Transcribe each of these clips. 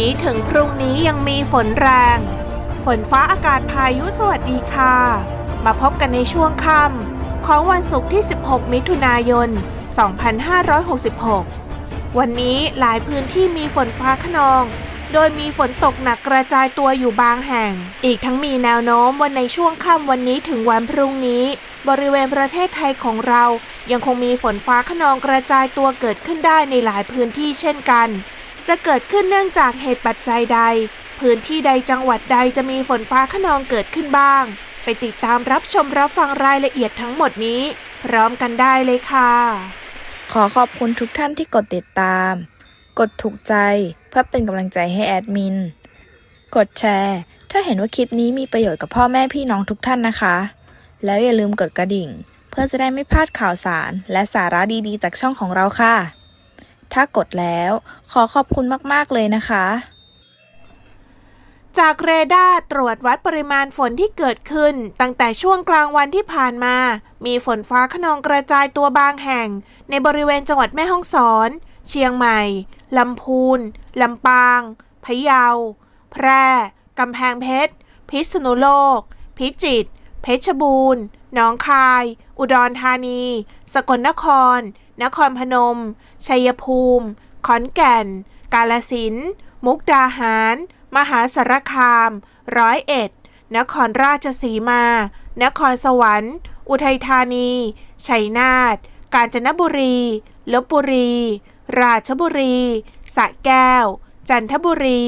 นี้ถึงพรุ่งนี้ยังมีฝนแรง ฝนฟ้าอากาศพายุสวัสดีค่ะ มาพบกันในช่วงค่ำของวันศุกร์ที่ 16 มิถุนายน 2566 วันนี้หลายพื้นที่มีฝนฟ้าขนอง โดยมีฝนตกหนักกระจายตัวอยู่บางแห่ง อีกทั้งมีแนวโน้มวันในช่วงค่ำวันนี้ถึงวันพรุ่งนี้ บริเวณประเทศไทยของเรายังคงมีฝนฟ้าขนองกระจายตัวเกิดขึ้นได้ในหลายพื้นที่เช่นกัน จะเกิดขึ้นเนื่องจากเหตุปัจจัยใด พื้นที่ใดจังหวัดใดจะมีฝนฟ้าขนองเกิดขึ้นบ้าง ไปติดตามรับชมรับฟังรายละเอียดทั้งหมดนี้ พร้อมกันได้เลยค่ะ ขอขอบคุณทุกท่านที่กดติดตาม กดถูกใจเพื่อเป็นกำลังใจให้แอดมิน กดแชร์ ถ้าเห็นว่าคลิปนี้มีประโยชน์กับพ่อแม่พี่น้องทุกท่านนะคะ แล้วอย่าลืมกดกระดิ่ง เพื่อจะได้ไม่พลาดข่าวสาร และสาระดีๆ จากช่องของเราค่ะ ถ้ากดแล้ว ขอขอบคุณมาก ๆ เลยนะคะ จากเรดาร์ตรวจวัดปริมาณฝนที่เกิดขึ้น ตั้งแต่ช่วงกลางวันที่ผ่านมา มีฝนฟ้าขนองกระจายตัวบางแห่ง ในบริเวณจังหวัดแม่ฮ่องสอน เชียงใหม่ ลำพูน ลำปาง พะเยา แพร่ กำแพงเพชร พิษณุโลก พิจิตร เพชรบูรณ์ หนองคาย อุดรธานี สกลนคร นครพนม ชัยภูมิ ขอนแก่น กาลสินธุ์มุกดาหาร มหาสารคาม ร้อยเอ็ด นครราชสีมา นครสวรรค์ อุทัยธานี ชัยนาท กาญจนบุรี ลบบุรี ราชบุรี สระแก้ว จันทบุรี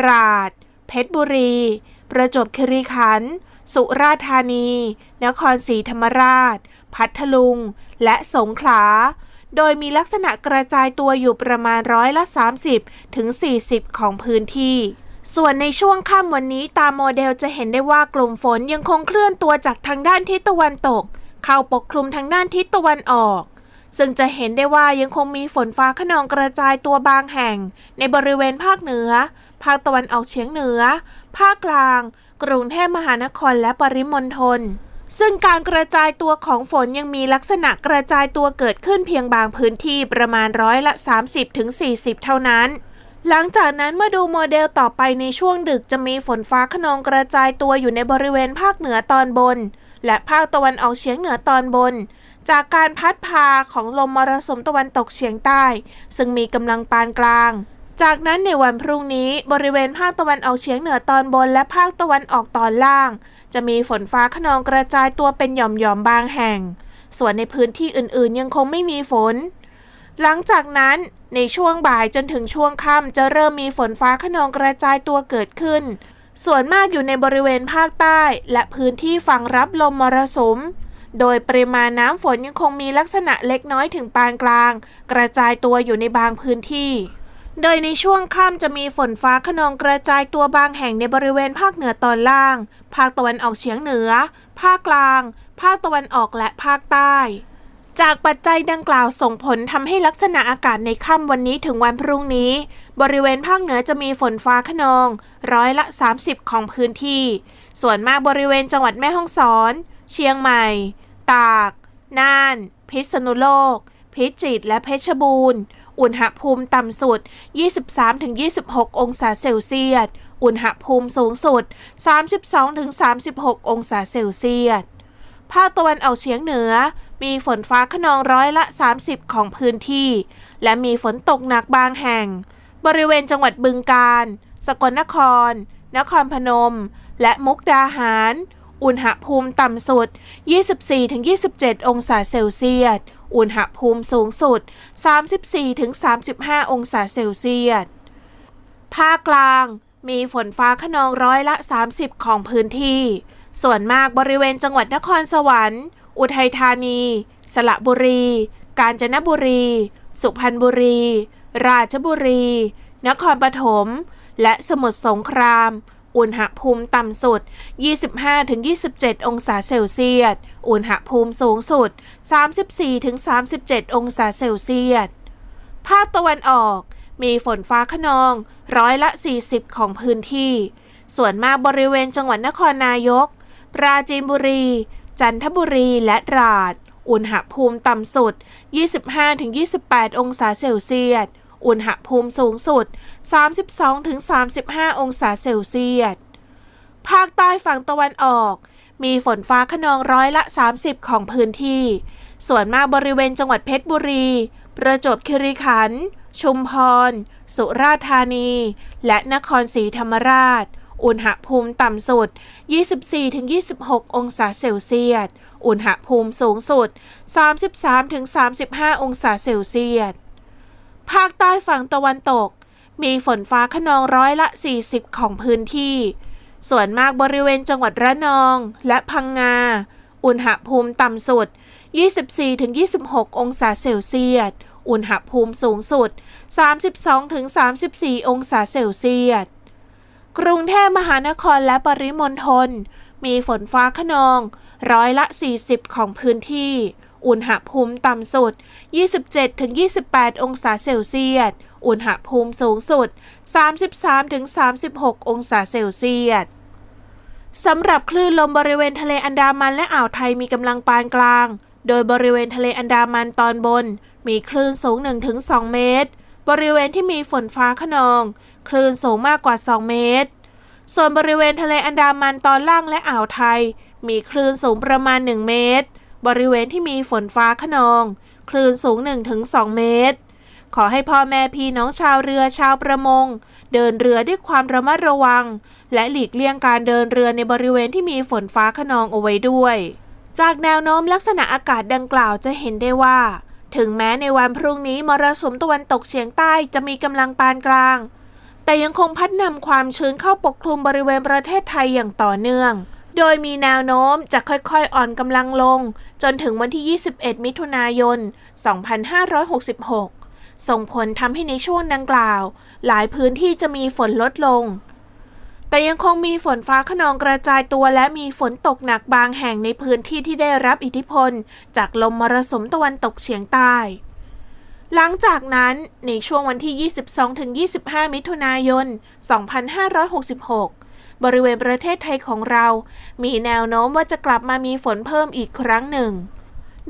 ตราด เพชรบุรี ประจวบคีรีขันธ์ สุราษฎร์ธานี นครศรีธรรมราช พัทลุง และสงขลา โดยมีลักษณะกระจายตัวอยู่ประมาณร้อยละ 30 ถึง 40 ของพื้นที่ ส่วนในช่วงค่ำวันนี้ตามโมเดลจะเห็นได้ว่ากลุ่มฝนยังคงเคลื่อนตัวจากทางด้านทิศตะวันตก เข้าปกคลุมทางด้านทิศตะวันออกซึ่งจะเห็นได้ว่ายังคงมีฝนฟ้าขนองกระจายตัวบางแห่ง ในบริเวณภาคเหนือ ภาคตะวันออกเฉียงเหนือ ภาคกลาง กรุงเทพมหานครและปริมณฑล ซึ่งการกระจายตัวของฝนยังมีลักษณะกระจายตัวเกิดขึ้นเพียงบางพื้นที่ประมาณร้อยละ 30-40ถึง40 เท่านั้น หลังจากนั้นเมื่อดูโมเดลต่อไปในช่วงดึกจะมีฝนฟ้าขนองกระจายตัวอยู่ในบริเวณภาคเหนือตอนบน และภาคตะวันออกเฉียงเหนือตอนบน จากการพัดพาของลมมรสุมตะวันตกเฉียงใต้ ซึ่งมีกำลังปานกลางจากนั้นในวันพรุ่งนี้บริเวณภาคตะวันออกเฉียงเหนือตอนบนและภาคตะวันออกตอนล่าง จะมีฝนฟ้าขนองกระจายตัวเป็นหย่อมๆบางแห่ง ส่วนในพื้นที่อื่นๆ ยังคงไม่มีฝน หลังจากนั้นในช่วงบ่ายจนถึงช่วงค่ำจะเริ่มมีฝนฟ้าขนองกระจายตัวเกิดขึ้น ส่วนมากอยู่ในบริเวณภาคใต้ และพื้นที่ฝั่งรับลมมรสุม โดยปริมาณน้ำฝนยังคงมีลักษณะเล็กน้อยถึงปานกลาง กระจายตัวอยู่ในบางพื้นที่ โดยในช่วงค่ำจะมีฝนฟ้าขนองกระจายตัวบางแห่งในบริเวณภาคเหนือตอนล่าง ภาคตะวันออกเฉียงเหนือ ภาคกลาง ภาคตะวันออกและภาคใต้ จากปัจจัยดังกล่าวส่งผลทำให้ลักษณะอากาศในค่ำวันนี้ถึงวันพรุ่งนี้ บริเวณภาคเหนือจะมีฝนฟ้าขนอง ร้อยละ 30 ของพื้นที่ ส่วนมากบริเวณจังหวัดแม่ฮ่องสอน เชียงใหม่ ตาก น่าน พิษณุโลก พิจิตรและเพชรบูรณ์ อุณหภูมิต่ำสุด 23-26 องศาเซลเซียส อุณหภูมิสูงสุด 32-36 องศาเซลเซียส ภาคตะวันออกเฉียงเหนือ มีฝนฟ้าขนองร้อยละ 30 ของพื้นที่ และมีฝนตกหนักบางแห่ง บริเวณจังหวัดบึงกาฬ สกลนคร นครพนม และมุกดาหาร อุณหภูมิต่ำสุด 24-27 องศาเซลเซียส อุณหภูมิสูงสุด 34-35 องศาเซลเซียส ภาคกลางมีฝนฟ้าขนองร้อยละ 30 ของพื้นที่ ส่วนมากบริเวณจังหวัดนครสวรรค์ อุทัยธานี สระบุรี กาญจนบุรี สุพรรณบุรี ราชบุรี นครปฐม และสมุทรสงคราม อุณหภูมิต่ำสุด 25-27 องศาเซลเซียส อุณหภูมิสูงสุด 34-37 องศาเซลเซียส ภาคตะวันออก มีฝนฟ้าขนองร้อยละ 40 ของพื้นที่ ส่วนมากบริเวณจังหวัดนครนายก ปราจีนบุรี จันทบุรีและตราดอุณหภูมิต่ำสุด 25-28 องศาเซลเซียส อุณหภูมิสูงสุด 32-35 องศาเซลเซียส ภาคใต้ฝั่งตะวันออก มีฝนฟ้าขนองร้อยละ 30 ของพื้นที่ ส่วนมากบริเวณจังหวัดเพชรบุรี ประจวบคีรีขันธ์ ชุมพร สุราษฎร์ธานี และนครศรีธรรมราช อุณหภูมิต่ำสุด 24-26 องศาเซลเซียส อุณหภูมิสูงสุด 33-35 องศาเซลเซียส ภาคใต้ฝั่งตะวันตก มีฝนฟ้าขนองร้อยละ 40 ของพื้นที่ ส่วนมากบริเวณจังหวัดระนองและพังงา อุณหภูมิต่ำสุด 24-26 องศาเซลเซียส อุณหภูมิสูงสุด 32-34 องศาเซลเซียส กรุงเทพมหานครและปริมณฑลมีฝนฟ้าขนองร้อยละ 40 ของพื้นที่ อุณหภูมิต่ำสุด 27-28 องศาเซลเซียส อุณหภูมิสูงสุด 33-36 องศาเซลเซียสสำหรับคลื่นลมบริเวณทะเลอันดามันและอ่าวไทยมีกำลังปานกลาง โดยบริเวณทะเลอันดามันตอนบน มีคลื่นสูง 1-2 เมตร บริเวณที่มีฝนฟ้าขนอง คลื่นสูงมากกว่า 2 เมตร ส่วนบริเวณทะเลอันดามันตอนล่างและอ่าวไทย มีคลื่นสูงประมาณ 1 เมตร บริเวณที่มีฝนฟ้าขนอง คลื่นสูง 1-2 เมตร ขอให้พ่อแม่พี่น้องชาวเรือชาวประมง เดินเรือด้วยความระมัดระวัง และหลีกเลี่ยงการเดินเรือในบริเวณที่มีฝนฟ้าขนองเอาไว้ด้วย จากแนวโน้มลักษณะอากาศดังกล่าวจะเห็นได้ว่า ถึงแม้ในวันพรุ่งนี้มรสุมตะวันตกเฉียงใต้จะมีกำลังปานกลาง แต่ยังคงพัดนำความชื้นเข้าปกคลุมบริเวณประเทศไทยอย่างต่อเนื่อง โดยมีแนวโน้มจะค่อยๆ อ่อนกำลังลง จนถึงวันที่ 21 มิถุนายน 2566 ส่งผลทำให้ในช่วงดังกล่าว หลายพื้นที่จะมีฝนลดลง แต่ยังคงมีฝนฟ้าขนองกระจายตัวและมีฝนตกหนักบางแห่งในพื้นที่ที่ได้รับอิทธิพล จากลมมรสุมตะวันตกเฉียงใต้ หลังจากนั้นในช่วงวันที่ 22-25 มิถุนายน 2566 บริเวณประเทศไทยของเรา มีแนวโน้มว่าจะกลับมามีฝนเพิ่มอีกครั้งหนึ่ง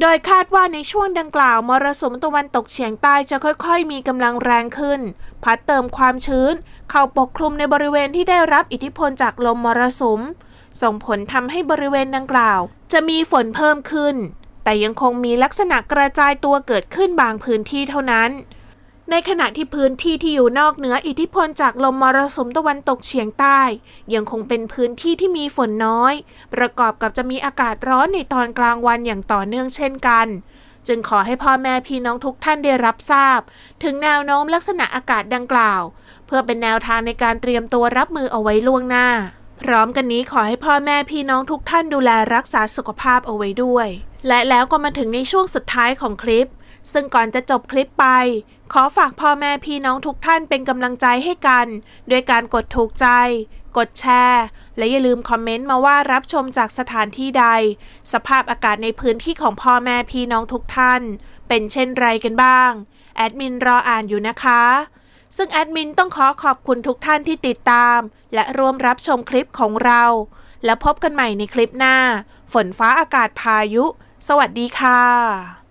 โดยคาดว่าในช่วงดังกล่าวมรสุมตะวันตกเฉียงใต้จะค่อยๆ มีกำลังแรงขึ้น พัดเติมความชื้น เข้าปกคลุมในบริเวณที่ได้รับอิทธิพลจากลมมรสุม ส่งผลทำให้บริเวณดังกล่าว จะมีฝนเพิ่มขึ้น แต่ยังคงมีลักษณะกระจายตัวเกิดขึ้นบางพื้นที่เท่านั้น ในขณะที่พื้นที่ที่อยู่นอกเหนืออิทธิพลจากลมมรสุมตะวันตกเฉียงใต้ ยังคงเป็นพื้นที่ที่มีฝนน้อย ประกอบกับจะมีอากาศร้อนในตอนกลางวันอย่างต่อเนื่องเช่นกัน จึงขอให้พ่อแม่พี่น้องทุกท่านได้รับทราบ ถึงแนวโน้มลักษณะอากาศดังกล่าว เพื่อเป็นแนวทางในการเตรียมตัวรับมือเอาไว้ล่วงหน้า พร้อมกันนี้ขอให้พ่อแม่พี่น้องทุกท่านดูแลรักษาสุขภาพเอาไว้ด้วย และแล้วก็มาถึงในช่วงสุดท้ายของคลิป ซึ่งก่อนจะจบคลิปไป ขอฝากพ่อแม่พี่น้องทุกท่านเป็นกำลังใจให้กัน ด้วยการกดถูกใจ กดแชร์ และอย่าลืมคอมเมนต์มาว่ารับชมจากสถานที่ใด สภาพอากาศในพื้นที่ของพ่อแม่พี่น้องทุกท่าน เป็นเช่นไรกันบ้าง แอดมินรออ่านอยู่นะคะ ซึ่งแอดมินต้องขอขอบคุณทุกท่านที่ติดตาม และร่วมรับชมคลิปของเรา แล้วพบกันใหม่ในคลิปหน้า ฝนฟ้าอากาศพายุ สวัสดีค่ะ